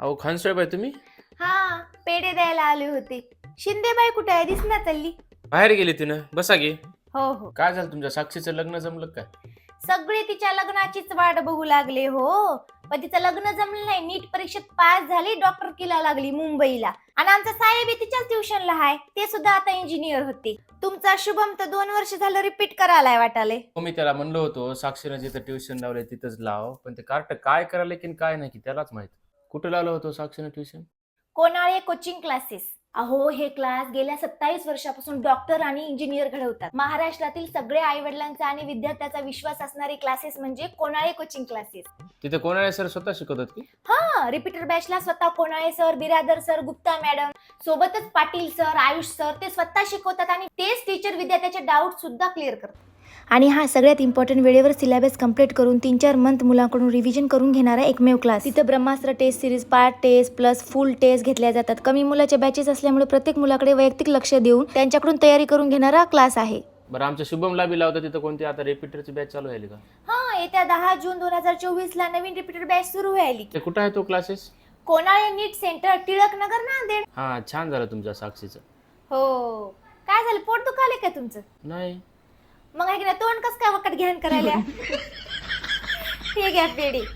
अहो खानसाहेब आहे तुम्ही? हा पेढे द्यायला आले होते. शिंदेबाई कुठे आहे? दिसना चालली. बाहेर गेली तिनं. बसा गे हो हो. काय झालं तुमच्या? साक्षीचं लग्न जमलं काय सगळे तिच्या लग्नाचीच वाट बघू लागले हो. पण तिचं लग्न जमलं नाही. नीट परीक्षेत पास झाली डॉक्टर किला लागली मुंबईला. आणि आमचा साहेब तिच्याच ट्युशनला आहे. ते सुद्धा आता इंजिनियर होते. तुमचा शुभम तर दोन वर्ष झालं रिपीट करायलाय वाटाले हो मी त्याला म्हणलो होतो साक्षीनं जिथं ट्युशन लावलंय तिथंच लाव. पण ते कार्ट काय करायला की काय नाही की त्यालाच माहीत. कुठं लावलं होतं साक्षीनं ट्युशन? कोणाळे कोचिंग क्लासेस. अहो हे क्लास गेल्या सत्तावीस वर्षापासून डॉक्टर आणि इंजिनियर घडवतात. महाराष्ट्रातील सगळे आई वडिलांचा आणि विद्यार्थ्याचा विश्वास असणारे क्लासेस म्हणजे कोणाळे कोचिंग क्लासेस. तिथे कोणाला सर स्वतः शिकवतात की? हा रिपीटर बॅचला स्वतः कोणाळे sir Biradar sir Gupta madam सोबतच पाटील सर आयुष सर ते स्वतः शिकवतात आणि तेच टीचर विद्यार्थ्याचे डाऊट सुद्धा क्लिअर करतात. आणि हा सगळ्यात इम्पॉर्टंट वेळेवर सिलेबस कंप्लीट करून तीन चार मंथ मुलांकडून रिव्हिजन करून घेणारा एकमेव क्लास तिथं Brahmastra test series part test plus full test घेतल्या जातात. कमी मुलाच्या बॅचेस असल्यामुळे प्रत्येक मुलाकडे वैयक्तिक लक्ष देऊन त्यांच्याकडून तयारी करून घेणारा क्लास आहे. बरं आमच्या शुभमला बी लावतं तिथं कोणती? आता रिपीटरची बॅच चालू आहे का? हा येत्या दहा जून दोन हजार चोवीस ला नवीन रिपीटर बॅच सुरू व्हायली ते कुठं आहे तो classes कोणाळे NEET centre Tilak Nagar Nanded हा छान झालं तुमच्या साक्षीचं. हो. काय झालं? पोट दुखाले का तुमचं? नाही. मग आहे की नाही तोंड कस काय वकट घ्यान करायला? ठीक आहे पेढी.